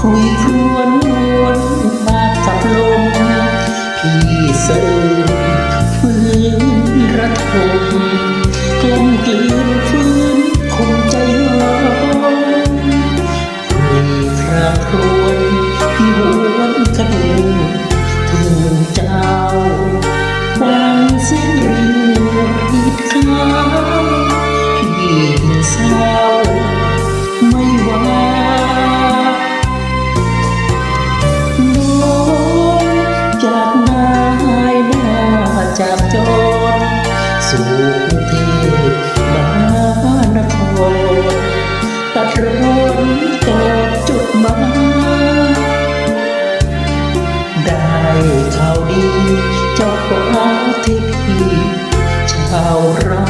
คุยครวนวนมากับลมพี่เสริฟื้นระทมกลมกลืนฟื้นคงใจร้อนคุยคราครวนที่วนกันเองถึงเจ้าวันสิ้น สุงที่มหานครตัดร้อนต่อจุดหมายได้ข่าวดีเจ้าฟ้าที่พี่ชาวรา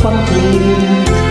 ความเพลง